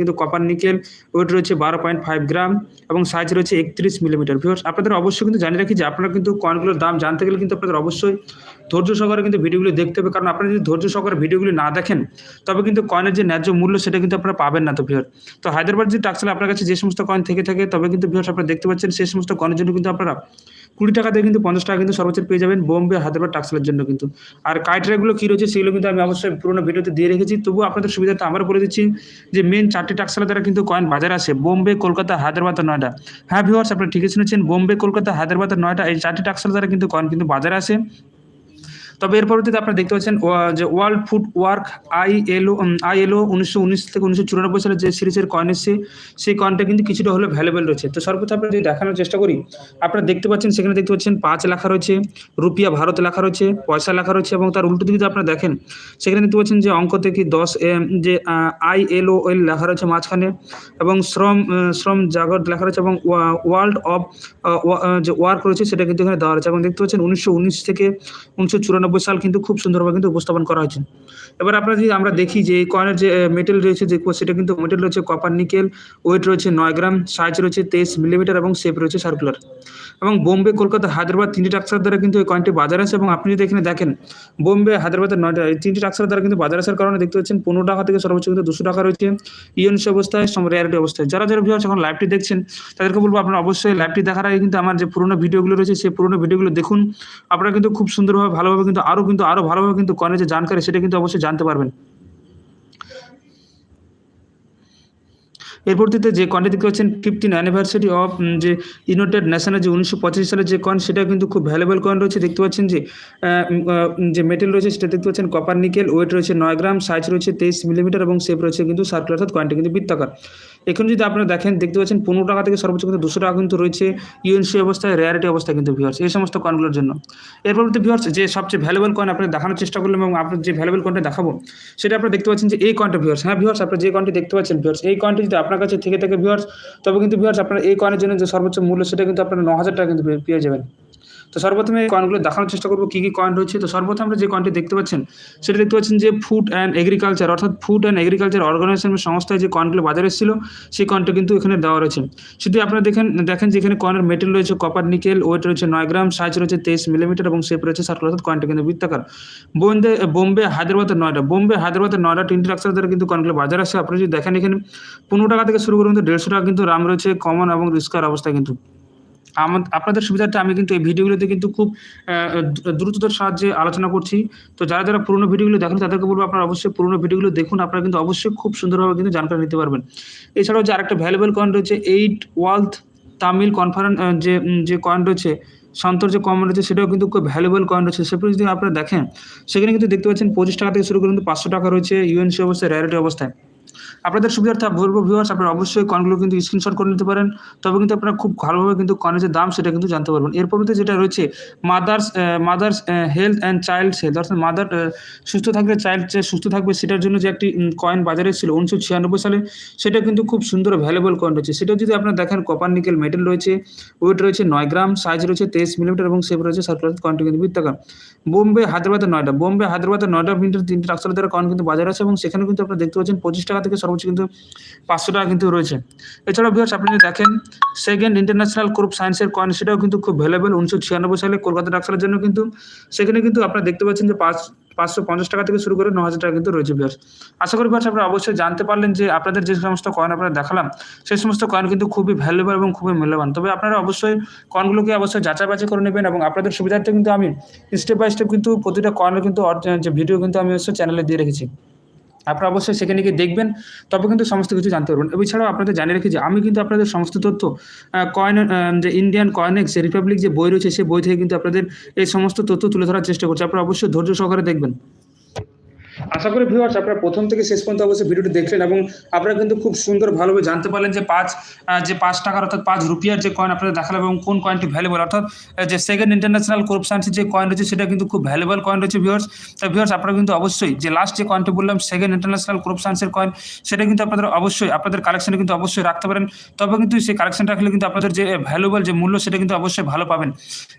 কিন্তু copper nickel wait রয়েছে বারো পয়েন্ট ফাইভ গ্রাম এবং সাইজ রয়েছে একত্রিশ মিলিমিটার ভিউয়ার্স আপনাদের অবশ্যই কিন্তু জানিয়ে রাখি যে আপনারা কিন্তু কয়েনগুলোর দাম জানতে গেলে কিন্তু আপনাদের অবশ্যই ধৈর্য সহকারে কিন্তু ভিডিওগুলো দেখতে হবে। কারণ আপনারা যদি ধৈর্য সহকারে ভিডিওগুলি না দেখেন, তবে কিন্তু কয়েনের যে ন্যায্য মূল্য সেটা কিন্তু আপনারা পাবেন না তো ভিউয়ার তো হায়দ্রাবাদ যে টাক্সেল আপনার কাছে যে সমস্ত কয়েন থেকে থাকে, তবে কিন্তু ভিউয়ার্স আপনারা দেখতে পাচ্ছেন সেই সমস্ত কয়েনের জন্য কিন্তু আপনারা কুড়ি টাকা দিয়ে কিন্তু পঞ্চাশ টাকা কিন্তু সর্বোচ্চ পেয়ে যাবেন বোম্বে, হায়দ্রাবাদ টাক্সেলের জন্য কিন্তু। আর ক্রাইটেরিয়াগুলো কী রয়েছে সেগুলো কিন্তু আমি অবশ্যই পুরোনো ভিডিওতে দিয়ে রেখেছি। তবু আপনাদের সুবিধাতে আবার বলে দিচ্ছি যে মেন চারটি টাক্সেলের দ্বারা কিন্তু কয়েন বাজার আছে বোম্বে, কলকাতা, হায়দ্রাবাদ আর নয়ডা। হ্যাঁ ভিউয়ার্স আপনারা ঠিকই শুনেছেন, বোম্বে, কলকাতা, হায়দ্রাবাদ আর নয়ডা এই চারটি টাক্সেলের দ্বারা কিন্তু কয়েন কিন্তু বাজার আসে। তবে এর পরবর্তীতে আপনারা দেখতে পাচ্ছেন যে world food work I L O I L O উনিশশো উনিশ থেকে উনিশশো চুরানব্বই সালে যে সিরিজের কয়েন এসছে, সেই কয়েনটা কিন্তু কিছুটা হলে ভ্যালুয়েবল রয়েছে। তো সর্বপ্রথম আমরা যদি দেখানোর চেষ্টা করি, আপনারা দেখতে পাচ্ছেন, সেখানে দেখতে পাচ্ছেন পাঁচ লেখা রয়েছে, রুপিয়া ভারত লেখা রয়েছে, পয়সা লেখা রয়েছে এবং তার উল্টো দিকে যদি আপনারা দেখেন, সেখানে দেখতে পাচ্ছেন যে অঙ্ক থেকে দশ যে আই এল ও এল লেখা রয়েছে মাঝখানে এবং শ্রম শ্রম জাগর লেখা রয়েছে এবং ওয়ার্ল্ড অফ যে ওয়ার্ক রয়েছে সেটা কিন্তু এখানে দেওয়া রয়েছে। এবং দেখতে পাচ্ছেন উনিশশো উনিশ থেকে উনিশশো চুরানব্বই চুরানব্বই সাল কিন্তু খুব সুন্দরভাবে কিন্তু উপস্থাপন করা হয়েছে। এবার আপনারা যদি আমরা দেখি যে এই কয়েনের যে মেটেল রয়েছে, যে সেটা কিন্তু মেটেল রয়েছে কপার নিকেল ওয়েট রয়েছে নয় গ্রাম সাইজ রয়েছে তেইশ মিলিমিটার এবং শেপ রয়েছে সার্কুলার এবং বোম্বে কলকাতা হায়দ্রাবাদ তিনটি টাক্সার দ্বারা কিন্তু এই কয়েনটি বাজারে আসে এবং আপনি যদি এখানে দেখেন, বোম্বে, হায়দ্রাবাদের নয়টা, এই তিনটি টাক্সার দ্বারা কিন্তু বাজারে আসার কারণে দেখতে পাচ্ছেন পনেরো টাকা থেকে সর্বোচ্চ কিন্তু দুশো টাকা রয়েছে। ইউএনসি অবস্থায় রেয়ারিটি অবস্থায়। যারা যারা ভিউয়ার্স এখন লাইভটি দেখছেন, তাদেরকে বলব আপনারা অবশ্যই লাইভটি দেখার আগে কিন্তু আমার যে পুরোনো ভিডিওগুলো রয়েছে, সেই পুরোনো ভিডিওগুলো দেখুন। আপনারা কিন্তু খুব সুন্দরভাবে, ভালোভাবে কিন্তু আরও কিন্তু আরও ভালোভাবে কিন্তু কয়েনের যে জানকারি, সেটা কিন্তু অবশ্যই জানতে পারবেন। এরপরটিতে যে কয়েনটি দেখতে পাচ্ছেন ফিফটিন অ্যানিভার্সারি অফ যে ইউনাইটেড নেশনের যে উনিশশো পঁচাশি সালের যে কয়েন সেটা কিন্তু খুব ভ্যালুয়েবল কয়েন রয়েছে। দেখতে পাচ্ছেন যে যে মেটেল রয়েছে, সেটা দেখতে পাচ্ছেন কপার নিকেল ওয়েট রয়েছে নয় গ্রাম সাইজ রয়েছে তেইশ মিলিমিটার এবং শেপ রয়েছে কিন্তু সার্কুলার অর্থাৎ কয়েনটি কিন্তু বৃত্তাকার। এখন যদি আপনারা দেখেন, দেখতে পাচ্ছেন পনেরো টাকা থেকে সর্বোচ্চ কিন্তু দুশো টাকা কিন্তু রয়েছে। ইউএনসি অবস্থায় রেয়ারিটি অবস্থায় কিন্তু ভিউয়ার্স এই সমস্ত কয়েনগুলোর জন্য। এর পরবর্তী ভিউয়ার্স যে সবচেয়ে ভ্যালুয়েবল কয়েন আপনি দেখানোর চেষ্টা করলাম এবং আপনার যে ভ্যালুয়েবল কয়েনটা দেখাবো, সেটা আপনারা দেখতে পাচ্ছেন যে এই কয়েনটা ভিউয়ার্স হ্যাঁ ভিউয়ার্স আপনারা যে কয়েনটি দেখতে পাচ্ছেন ভিউয়ার্স এই কয়েনটি যদি আপনার কাছে থেকে থাকে ভিউয়ার্স তবে কিন্তু ভিউয়ার্স আপনার এই কয়েনের জন্য যে সর্বোচ্চ মূল্য, সেটা কিন্তু আপনারা ন হাজার টাকা কিন্তু পেয়ে যাবেন। তো সর্বপ্রথমে এই কয়েনগুলো দেখানোর চেষ্টা করব, কী কী কয়েন রয়েছে। তো সর্বপ্রথম আমরা যে কয়েনটি দেখতে পাচ্ছেন, সেটা দেখতে পাচ্ছেন যে ফুড অ্যান্ড এগ্রিকালচার অর্থাৎ ফুড অ্যান্ড এগ্রিকালচার অর্গানাইজেশন সংস্থায় যে কয়েনগুলো বাজারে এসেছিল, সেই কয়েনটা কিন্তু এখানে দেওয়া রয়েছে। যদি আপনারা দেখেন দেখেন যে এখানে কয়েনের মেটেল রয়েছে কপার নিকেল ওয়েট রয়েছে নয় গ্রাম সাইজ রয়েছে তেইশ মিলিমিটার এবং শেপ রয়েছে সার্কুলার অর্থাৎ কয়েনটা কিন্তু বৃত্তাকার। বোম্বে বোম্বে, হায়দ্রাবাদের নয়ডা, বোম্বে, হায়দ্রাবাদের নয়ডা তিনটি রাক্সার দ্বারা কিন্তু কয়েনগুলো বাজারে আসে। আপনি যদি দেখেন এখানে, পনেরো টাকা থেকে শুরু করে কিন্তু দেড়শো টাকা কিন্তু রাম রয়েছে কমন এবং রিস্কার অবস্থা কিন্তু। আপনাদের সুবিধার্থে আমি কিন্তু এই ভিডিওগুলোতে কিন্তু খুব দ্রুততার সাহায্যে আলোচনা করছি। তো যারা যারা পুরোনো ভিডিওগুলো দেখেন, তাদেরকে বলব আপনারা অবশ্যই পুরোনো ভিডিওগুলো দেখুন। আপনারা কিন্তু অবশ্যই খুব সুন্দরভাবে কিন্তু জানকারি নিতে পারবেন। এছাড়াও যে আরেকটা ভ্যালুয়েবল কয়েন রয়েছে এইট ওয়ার্ল্ড তামিল কনফারেন্স যে যে কয়েন রয়েছে, সন্তর যে কয়েন রয়েছে, সেটাও কিন্তু খুব ভ্যালুয়েবল কয়েন রয়েছে। সেগুলো যদি আপনারা দেখেন, সেখানে কিন্তু দেখতে পাচ্ছেন পঁচিশ টাকা থেকে শুরু করে কিন্তু পাঁচশো টাকা রয়েছে। ইউএনসি অবস্থায় র্যারিটি অবস্থায়। আপনাদের সুবিধার্থে বলব ভিউয়ার্স আপনারা অবশ্যই কনগুলো কিন্তু স্ক্রিনশট করে নিতে পারেন। তবে কিন্তু আপনারা খুব ভালোভাবে কিন্তু কয়েনের যে দাম, সেটা কিন্তু জানতে পারবেন। এর পরবর্তী যেটা রয়েছে mothers mothers health and child health অর্থাৎ মাদার সুস্থ থাকলে চাইল্ড সুস্থ থাকবে, সেটার জন্য যে একটি কয়েন বাজারে ছিল উনিশশো ছিয়ানব্বই সালে, সেটা কিন্তু খুব সুন্দর ভ্যালুয়েবল কয়েন রয়েছে। সেটা যদি আপনারা দেখেন কপার নিকেল মেটেল রয়েছে ওয়েট রয়েছে নয় গ্রাম সাইজ রয়েছে তেইশ মিলিমিটার এবং শেপ রয়েছে সার্কুলার কয়েনটি কিন্তু বৃত্তাকার। বোম্বে হায়দ্রাবাদের নয়ডা। বোম্বে হায়দ্রাবাদের নয়ডা প্রিন্টের তিনটি রাস্তার দ্বারা কয়েন কিন্তু বাজারে আছে এবং সেখানে কিন্তু আপনারা দেখতে পাচ্ছেন পঁচিশ টাকা থেকে সর্বোচ্চ কিন্তু পাঁচশো টাকা কিন্তু রয়েছে। এছাড়াও ভিউয়ার্স আপনি যদি দেখেন সেকেন্ড ইন্টারন্যাশনাল গ্রুপ সায়েন্সের কয়েন সেটাও কিন্তু খুব ভ্যালুয়েবল উনিশশো ছিয়ানব্বই সালে কলকাতা ডাক্তারের জন্য কিন্তু সেখানে কিন্তু আপনারা দেখতে পাচ্ছেন যে পাঁচ পাঁচশো পঞ্চাশ টাকা থেকে শুরু করে ন হাজার টাকা কিন্তু রয়েছে ভিউয়ার্স আশা করি ভিউয়ার্স আপনারা অবশ্যই জানতে পারলেন যে আপনাদের যে সমস্ত কয়েন আপনারা দেখালাম, সেই সমস্ত কয়েন কিন্তু খুবই ভ্যালুয়েবল এবং খুবই মূল্যবান। তবে আপনারা অবশ্যই কয়েনগুলোকে অবশ্যই যাচাই বাছাই করে নেবেন এবং আপনাদের সুবিধার্থে কিন্তু আমি স্টেপ বাই স্টেপ কিন্তু প্রতিটা কয়েনের কিন্তু যে ভিডিও কিন্তু আমি অবশ্যই চ্যানেলে দিয়ে রেখেছি। আপনারা অবশ্যই সেখানে গিয়ে দেখবেন, তবে কিন্তু সমস্ত কিছু জানতে পারবেন। এছাড়াও আপনাদের জানিয়ে রেখেছি আমি কিন্তু আপনাদের সমস্ত তথ্য কয়েন যে ইন্ডিয়ান কয়েনেক্স রিপাবলিক যে বই রয়েছে সেই বই থেকে কিন্তু আপনাদের এই সমস্ত তথ্য তুলে ধরার চেষ্টা করছি। আপনারা অবশ্যই ধৈর্য সহকারে দেখবেন। আশা করি ভিউয়ার্স আপনারা প্রথম থেকে শেষ পর্যন্ত অবশ্যই ভিডিওটি দেখলেন এবং আপনারা কিন্তু খুব সুন্দর ভালোভাবে জানতে পারলেন যে পাঁচ যে পাঁচ টাকার অর্থাৎ পাঁচ রুপিয়ার যে কয়েন আপনাদের দেখালাম এবং কোন কয়েনটি ভ্যালুবল অর্থাৎ যে সেকেন্ড ইন্টারন্যাশনাল করপশানসের যে কয়েন রয়েছে সেটা কিন্তু খুব ভ্যালুবল কয়েন রয়েছে ভিউয়ার্স তাই ভিউয়ার্স আপনারা কিন্তু অবশ্যই যে লাস্ট যে কয়েনটি বললাম সেকেন্ড ইন্টারন্যাশনাল করপশানসের কয়েন সেটা কিন্তু আপনাদের অবশ্যই, আপনাদের কালেকশনে কিন্তু অবশ্যই রাখতে পারেন। তবে কিন্তু সেই কালেকশন রাখলে কিন্তু আপনাদের যে ভ্যালুবল যে মূল্য, সেটা কিন্তু অবশ্যই ভালো পাবেন।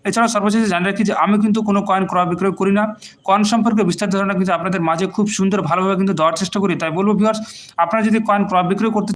এছাড়াও সর্বশেষে জানিয়ে রাখি যে আমি কিন্তু কোনো কয়েন ক্রয় বিক্রয় করি না। কয়েন সম্পর্কে বিস্তারিত ধারণা কিন্তু আপনাদের মাঝে খুব সুন্দর ভালোভাবে কিন্তু দেওয়ার চেষ্টা করি। তাই বলব ভিউয়ার্স আপনারা যদি কয়েন ক্রয় বিক্রয় করতে